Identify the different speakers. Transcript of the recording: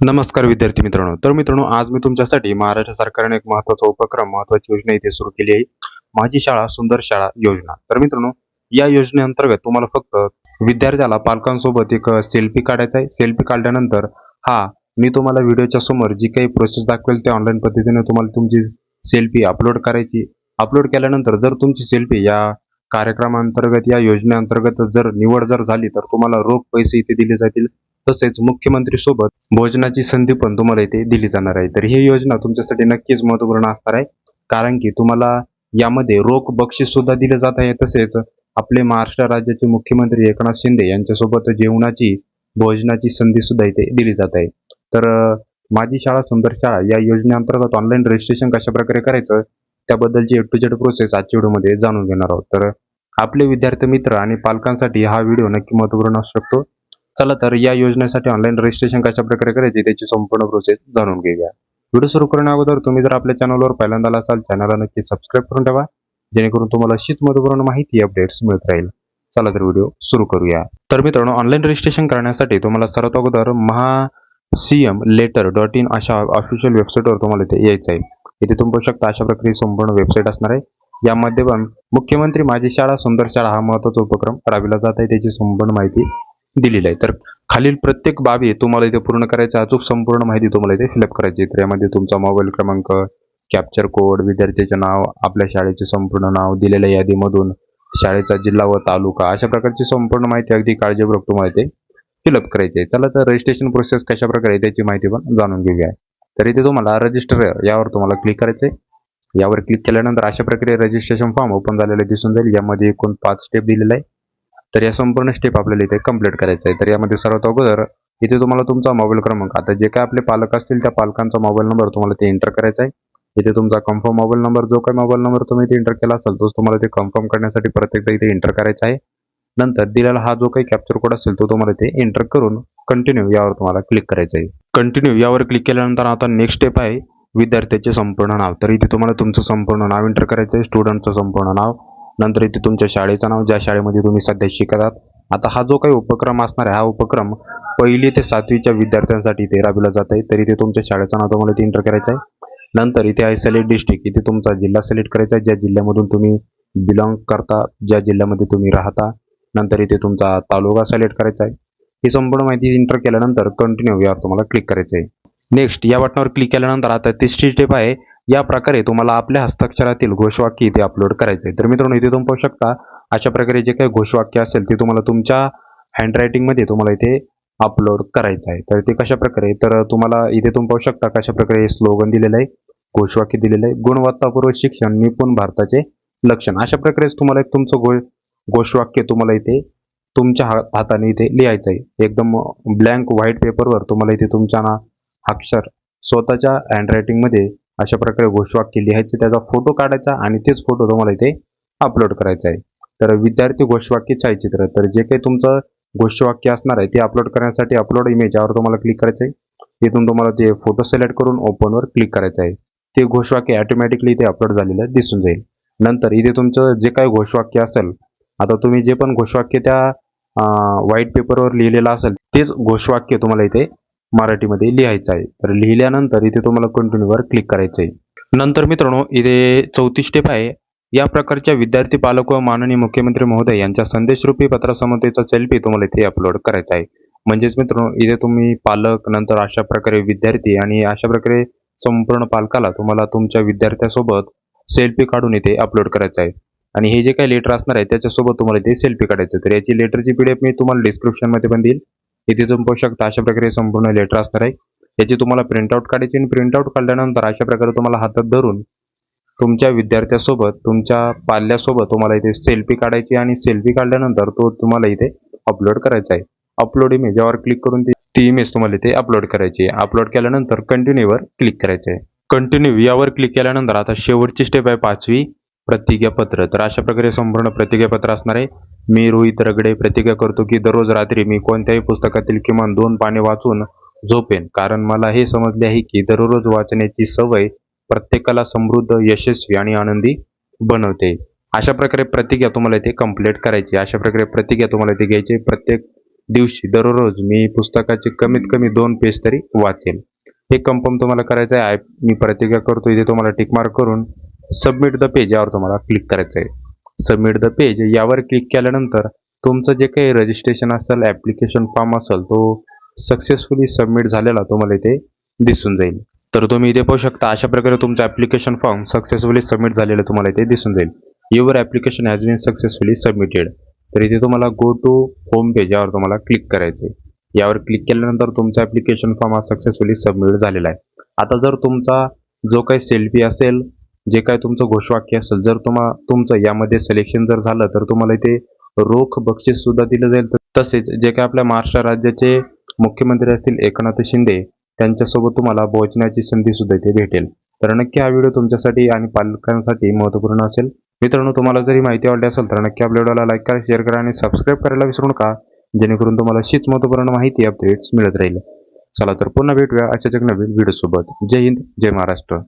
Speaker 1: नमस्कार विद्यार्थी मित्रांनो. तर मित्रांनो आज मी तुमच्यासाठी महाराष्ट्र सरकारने एक महत्त्वाचा उपक्रम महत्वाची योजना इथे सुरू केली आहे. माझी शाळा सुंदर शाळा योजना. तर मित्रांनो या योजनेअंतर्गत तुम्हाला फक्त विद्यार्थ्याला पालकांसोबत एक सेल्फी काढायचा आहे. सेल्फी काढल्यानंतर हा मी तुम्हाला व्हिडिओच्या समोर जी काही प्रोसेस दाखवेल ते ऑनलाईन पद्धतीने तुम्हाला तुमची सेल्फी अपलोड करायची. अपलोड केल्यानंतर जर तुमची सेल्फी या कार्यक्रमांतर्गत या योजनेअंतर्गत जर निवड जर झाली तर तुम्हाला रोख पैसे इथे दिले जातील. तसेच मुख्यमंत्री सोबत भोजनाची संधी पण तुम्हाला इथे दिली जाणार आहे. तर ही योजना तुमच्यासाठी नक्कीच महत्त्वपूर्ण असणार आहे. कारण की तुम्हाला यामध्ये रोख बक्षीस सुद्धा दिले जात आहे. तसेच आपले महाराष्ट्र राज्याचे मुख्यमंत्री एकनाथ शिंदे यांच्यासोबत जेवणाची भोजनाची संधी सुद्धा इथे दिली जात आहे. तर माझी शाळा सुंदर शाळा या योजनेअंतर्गत ऑनलाईन रजिस्ट्रेशन कशा प्रकारे करायचं त्याबद्दलची एड टू जेड प्रोसेस आजच्या व्हिडिओमध्ये जाणून घेणार आहोत. तर आपले विद्यार्थी मित्र आणि पालकांसाठी हा व्हिडिओ नक्की महत्त्वपूर्ण असू शकतो. चला तर या योजनेसाठी ऑनलाईन रजिस्ट्रेशन कशा प्रकारे करायची त्याची संपूर्ण प्रोसेस जाणून घेऊया. व्हिडिओ सुरू करण्या अगोदर तुम्ही जर आपल्या चॅनलवर पहिल्यांदा असाल चॅनलला नक्की सबस्क्राईब करून ठेवा जेणेकरून तुम्हाला अशीच महत्त्वपूर्ण माहिती अपडेट्स मिळत राहील. चला तर व्हिडिओ सुरू करूया. तर मित्रांनो ऑनलाईन रजिस्ट्रेशन करण्यासाठी तुम्हाला सर्वात अगोदर Maha C M letter dot in अशा ऑफिशियल वेबसाईटवर तुम्हाला इथे यायचं आहे. इथे तुम्ही बघू शकता अशा प्रकारे संपूर्ण वेबसाईट असणार आहे. यामध्ये पण मुख्यमंत्री माझी शाळा सुंदर शाळा हा महत्त्वाचा उपक्रम राबविला जात आहे. त्याची संपूर्ण माहिती दिलेलं आहे. तर खालील प्रत्येक बाबी तुम्हाला इथे पूर्ण करायचं अचूक संपूर्ण माहिती तुम्हाला इथे फिलअप करायची आहे. तर यामध्ये तुमचा मोबाईल क्रमांक कॅप्चर कोड विद्यार्थ्याचे नाव आपल्या शाळेचे संपूर्ण नाव दिलेल्या यादीमधून शाळेचा जिल्हा व तालुका अशा प्रकारची संपूर्ण माहिती अगदी काळजीपूर्वक तुम्हाला इथे फिलअप करायची आहे. चला तर रजिस्ट्रेशन प्रोसेस कशा प्रकारे त्याची माहिती पण जाणून घेऊया. तर इथे तुम्हाला रजिस्टर यावर तुम्हाला क्लिक करायचं आहे. यावर क्लिक केल्यानंतर अशा प्रकारे रजिस्ट्रेशन फॉर्म ओपन झालेला दिसून जाईल. यामध्ये एकूण पाच स्टेप दिलेला आहे. तर या संपूर्ण स्टेप आपल्याला इथे कंप्लीट करायचं आहे. तर यामध्ये सर्वात अगोदर इथे तुम्हाला तुमचा मोबाईल क्रमांक आता जे काय आपले पालक असतील त्या पालकांचा मोबाईल नंबर तुम्हाला ते एंटर करायचा आहे. इथे तुमचा कन्फर्म मोबाईल नंबर जो काही मोबाईल नंबर तुम्ही इथे एंटर केला असेल तोच तुम्हाला ते कन्फर्म करण्यासाठी प्रत्येकदा इथे एंटर करायचा आहे. नंतर दिलेला हा जो काही कॅप्चर कोड असेल तो तुम्हाला इथे एंटर करून कंटिन्यू यावर तुम्हाला क्लिक करायचं आहे. कंटिन्यू यावर क्लिक केल्यानंतर आता नेक्स्ट स्टेप आहे विद्यार्थ्याचे संपूर्ण नाव. तर इथे तुम्हाला तुमचं संपूर्ण नाव एंटर करायचं आहे स्टुडंटचं संपूर्ण नाव. नंतर इथे तुमच्या शाळेचं नाव ज्या शाळेमध्ये तुम्ही सध्या शिकत आहात आता हा जो काही उपक्रम असणार आहे हा उपक्रम पहिली ते सातवीच्या विद्यार्थ्यांसाठी इथे राबविला जात आहे. तर इथे तुमच्या शाळेचं नाव तुम्हाला इथे एंटर करायचं आहे. नंतर इथे आहे सिलेक्ट डिस्ट्रिक्ट इथे तुमचा जिल्हा सिलेक्ट करायचा आहे. ज्या जिल्ह्यामधून तुम्ही बिलॉंग करता ज्या जिल्ह्यामध्ये तुम्ही राहता. नंतर इथे तुमचा तालुका सिलेक्ट करायचा आहे. ही संपूर्ण माहिती एंटर केल्यानंतर कंटिन्यू यावर तुम्हाला क्लिक करायचं आहे. नेक्स्ट या बटनावर क्लिक केल्यानंतर आता तिसरी स्टेप आहे. या प्रकारे तुम्हाला आपल्या हस्ताक्षरातील घोषवाक्य इथे अपलोड करायचं आहे तर मित्रांनो इथे तुम्ही पाहू शकता अशा प्रकारे जे काही घोषवाक्य असेल ते तुम्हाला तुमच्या हँडरायटिंगमध्ये तुम्हाला इथे अपलोड करायचं आहे तर ते कशा प्रकारे? तर तुम्हाला इथे तुम्ही पाहू शकता कशा प्रकारे स्लोगन दिलेलं आहे घोषवाक्य दिलेलं आहे. गुणवत्तापूर्वक शिक्षण निपुण भारताचे लक्षण. अशा प्रकारेच तुम्हाला एक तुमचं घो घोषवाक्य तुम्हाला इथे तुमच्या हा हाताने इथे लिहायचं आहे एकदम ब्लँक व्हाईट पेपरवर तुम्हाला इथे तुमच्या ना अक्षर स्वतःच्या हँडरायटिंगमध्ये अशा प्रकारे घोषवाक्य लिहायचे त्याचा फोटो काढायचा आणि तेच फोटो तुम्हाला इथे अपलोड करायचा आहे. तर विद्यार्थी घोषवाक्य छायाचित्र तर जे काही तुमचं घोषवाक्य असणार आहे ते अपलोड करण्यासाठी अपलोड इमेज यावर तुम्हाला क्लिक करायचं आहे. तिथून तुम्हाला ते फोटो सिलेक्ट करून ओपनवर क्लिक करायचं आहे. ते घोषवाक्य ऑटोमॅटिकली इथे अपलोड झालेलं दिसून जाईल. नंतर इथे तुमचं जे काही घोषवाक्य असेल आता तुम्ही जे पण घोषवाक्य त्या व्हाईट पेपरवर लिहिलेलं असेल तेच घोषवाक्य तुम्हाला इथे मराठीमध्ये लिहायचं आहे. तर लिहिल्यानंतर इथे तुम्हाला कंटिन्यूवर क्लिक करायचं आहे नंतर मित्रांनो इथे चौथी स्टेप आहे. या प्रकारच्या विद्यार्थी पालक व माननीय मुख्यमंत्री महोदय यांच्या संदेशरूपी पत्रासमतेचा सेल्फी तुम्हाला इथे अपलोड करायचा आहे. म्हणजेच मित्रांनो इथे तुम्ही पालक नंतर अशा प्रकारे विद्यार्थी आणि अशा प्रकारे संपूर्ण पालकाला तुम्हाला तुमच्या विद्यार्थ्यासोबत सेल्फी काढून इथे अपलोड करायचं आहे. आणि हे जे काही लेटर असणार आहे त्याच्यासोबत तुम्हाला इथे सेल्फी काढायचं तर याची लेटरची पी डी एफ मी तुम्हाला डिस्क्रिप्शनमध्ये पण देईल. इथे तुम्ही पाहू शकता अशा प्रकारे संपूर्ण लेटर असणार आहे. याची तुम्हाला प्रिंटआउट काढायची आणि प्रिंटआउट काढल्यानंतर अशा प्रकारे तुम्हाला हातात धरून तुमच्या विद्यार्थ्यासोबत तुमच्या पाल्यासोबत तुम्हाला इथे सेल्फी काढायची आणि सेल्फी काढल्यानंतर तो तुम्हाला इथे अपलोड करायचा आहे. अपलोड इमेज यावर क्लिक करून ती ती इमेज तुम्हाला इथे अपलोड करायची आहे. अपलोड केल्यानंतर कंटिन्यूवर क्लिक करायचे आहे. कंटिन्यू यावर क्लिक केल्यानंतर आता शेवटची स्टेप आहे पाचवी. प्रतिज्ञापत्र. तर अशा प्रकारे संपूर्ण प्रतिज्ञापत्र असणार आहे मी रोहित रगडे प्रतिज्ञा करतो की दररोज रात्री मी कोणत्याही पुस्तकातील किमान दोन पाने वाचून झोपेन. कारण मला हे समजले आहे की दररोज वाचण्याची सवय प्रत्येकाला समृद्ध यशस्वी आणि आनंदी बनवते. अशा प्रकारे प्रतिज्ञा तुम्हाला इथे कंप्लीट करायची अशा प्रकारे प्रतिज्ञा तुम्हाला इथे घ्यायची प्रत्येक दिवशी दररोज मी पुस्तकाचे कमीत कमी दोन पेज तरी वाचेल हे कन्फर्म तुम्हाला करायचं आहे. मी प्रतिज्ञा करतो. इथे तुम्हाला टिकमार्क करून सबमिट द पेज यावर तुम्हाला क्लिक करायचं आहे. सबमिट द पेज यावर क्लिक केल्यानंतर तुमचं जे काही रजिस्ट्रेशन असेल ॲप्लिकेशन फॉर्म असेल तो सक्सेसफुली सबमिट झालेला तुम्हाला इथे दिसून जाईल. तर तुम्ही इथे पाहू शकता अशा प्रकारे तुमचं ॲप्लिकेशन फॉर्म सक्सेसफुली सबमिट झालेलं तुम्हाला इथे दिसून जाईल. Your application has been successfully submitted तर इथे तुम्हाला गो टू होम पेज यावर तुम्हाला क्लिक करायचं आहे. यावर क्लिक केल्यानंतर तुमचा ॲप्लिकेशन फॉर्म हा सक्सेसफुली सबमिट झालेला आहे. आता जर तुमचा जो काही सेल्फी असेल जे काय तुमचं घोषवाक्य असेल जर तुम्हा तुमचं यामध्ये सिलेक्शन जर झालं तर तुम्हाला इथे रोख बक्षीस सुद्धा दिलं जाईल. तसेच जे काय आपल्या महाराष्ट्र राज्याचे मुख्यमंत्री असतील एकनाथ शिंदे त्यांच्यासोबत तुम्हाला पोहोचण्याची संधी सुद्धा इथे भेटेल. तर नक्की हा व्हिडिओ तुमच्यासाठी आणि पालकांसाठी महत्त्वपूर्ण असेल. मित्रांनो तुम्हाला जरी माहिती आवडली असेल तर नक्की आपल्या व्हिडिओला लाईक करा शेअर करा आणि सबस्क्राईब करायला विसरू नका जेणेकरून तुम्हाला अशीच महत्त्वपूर्ण माहिती अपडेट्स मिळत राहील. चला तर पुन्हा भेटूया अशाच एक नवीन व्हिडिओसोबत जय हिंद जय महाराष्ट्र.